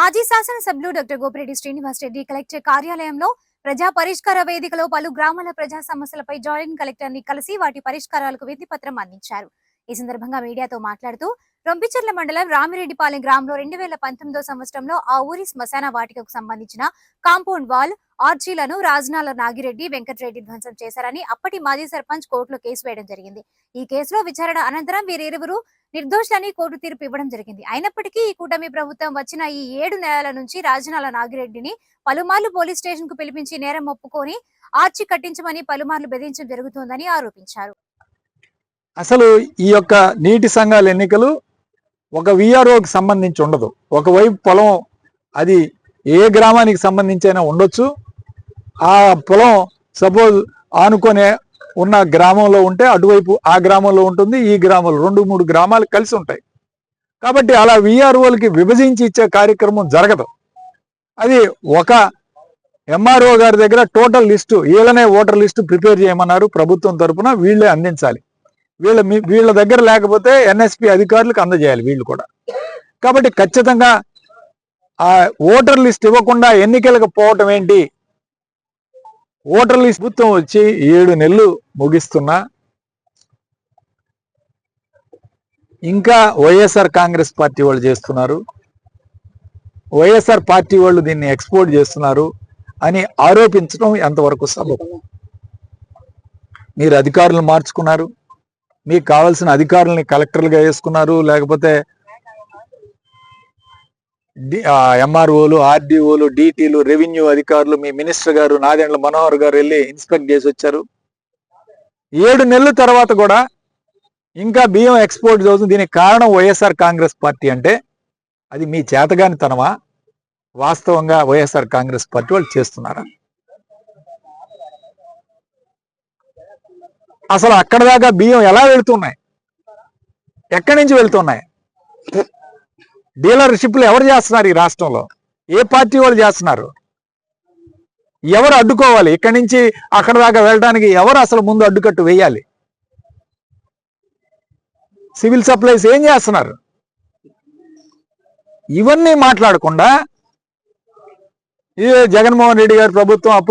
మాజీ శాసనసభ్యులు doctor Gopireddy Srinivas Reddy collector కార్యాలయంలో ప్రజా పరిష్కార వేదికలో పలు గ్రామాల ప్రజా సమస్యలపై జాయింట్ కలెక్టర్ని కలిసి వాటి పరిష్కారాలకు విధి పత్రం అందించారు. ఈ సందర్భంగా మీడియాతో మాట్లాడుతూ రొంపిచెర్ల మండలం రామిరెడ్డిపాలెం గ్రామంలో రెండు వేల పంతొమ్మిదో సంవత్సరంలో ఆ ఊరి శ్మశాన వాటికకు సంబంధించిన కాంపౌండ్ వాల్ ఆర్జీలను రాజనాల నాగిరెడ్డి వెంకటరెడ్డి ధ్వంసం చేశారని అప్పటి మాజీ సర్పంచ్ కోర్టులో కేసు వేయడం జరిగింది. ఈ కేసులో విచారణ అనంతరం వీరిరువురు నిర్దోషులని కోర్టు తీర్పు ఇవ్వడం జరిగింది. అయినప్పటికీ ఈ కూటమి ప్రభుత్వం వచ్చిన ఈ ఏడు నెలల నుంచి రాజనాల నాగిరెడ్డిని పలుమార్లు పోలీస్ స్టేషన్కు పిలిపించి నేరం ఒప్పుకొని ఆర్చి కట్టించమని పలుమార్లు బెదిరించడం జరుగుతోందని ఆరోపించారు. అసలు ఈ యొక్క నీటి సంఘాల ఎన్నికలు ఒక విఆర్ఓకి సంబంధించి ఉండదు. ఒకవైపు పొలం అది ఏ గ్రామానికి సంబంధించి అయినా ఉండొచ్చు. ఆ పొలం సపోజ్ ఆనుకొనే ఉన్న గ్రామంలో ఉంటే అటువైపు ఆ గ్రామంలో ఉంటుంది ఈ గ్రామంలో రెండు మూడు గ్రామాలు కలిసి ఉంటాయి. కాబట్టి అలా విఆర్ఓలకి విభజించి ఇచ్చే కార్యక్రమం జరగదు. అది ఒక ఎంఆర్ఓ గారి దగ్గర టోటల్ లిస్టు వీళ్ళనే ఓటర్ లిస్టు ప్రిపేర్ చేయమన్నారు ప్రభుత్వం తరఫున వీళ్ళే అందించాలి. వీళ్ళ మీ- వీళ్ళ దగ్గర లేకపోతే ఎన్ఎస్పి అధికారులకు అందజేయాలి వీళ్ళు కూడా. కాబట్టి ఖచ్చితంగా ఆ ఓటర్ లిస్ట్ ఇవ్వకుండా ఎన్నికలకు పోవటం ఏంటి? ఓటర్ లిస్ట్ ప్రభుత్వం వచ్చి ఏడు నెలలు ముగిస్తున్నా. ఇంకా వైఎస్ఆర్ కాంగ్రెస్ పార్టీ వాళ్ళు చేస్తున్నారు. వైఎస్ఆర్ పార్టీ వాళ్ళు దీన్ని ఎక్స్పోర్ట్ చేస్తున్నారు అని ఆరోపించడం ఎంతవరకు సబబు? మీరు అధికారులు మార్చుకున్నారు. మీకు కావాల్సిన అధికారులని కలెక్టర్లుగా వేసుకున్నారు లేకపోతే ఎంఆర్ఓలు ఆర్డీఓలు డిటీలు రెవెన్యూ అధికారులు మీ మినిస్టర్ గారు నాదెండ్ల మనోహర్ గారు వెళ్ళి ఇన్స్పెక్ట్ చేసి వచ్చారు. ఏడు నెలల తర్వాత కూడా ఇంకా బియ్యం ఎక్స్పోర్ట్ అవుతుంది దీనికి కారణం వైఎస్ఆర్ కాంగ్రెస్ పార్టీ అంటే అది మీ చేతగానితనమా? వాస్తవంగా వైఎస్ఆర్ కాంగ్రెస్ పార్టీ వాళ్ళు చేస్తున్నారా? అసలు అక్కడ దాకా బియ్యం ఎలా వెళ్తున్నాయి? ఎక్కడి నుంచి వెళ్తున్నాయి? డీలర్షిప్లు ఎవరు చేస్తున్నారు ఈ రాష్ట్రంలో? ఏ పార్టీ వాళ్ళు చేస్తున్నారు? ఎవరు అడ్డుకోవాలి? ఇక్కడి నుంచి అక్కడ దాకా వెళ్ళడానికి ఎవరు అసలు ముందు అడ్డుకట్టు వేయాలి? సివిల్ సప్లైస్ ఏం చేస్తున్నారు? ఇవన్నీ మాట్లాడకుండా ఈ జగన్మోహన్ రెడ్డి గారి ప్రభుత్వం అప్పుడే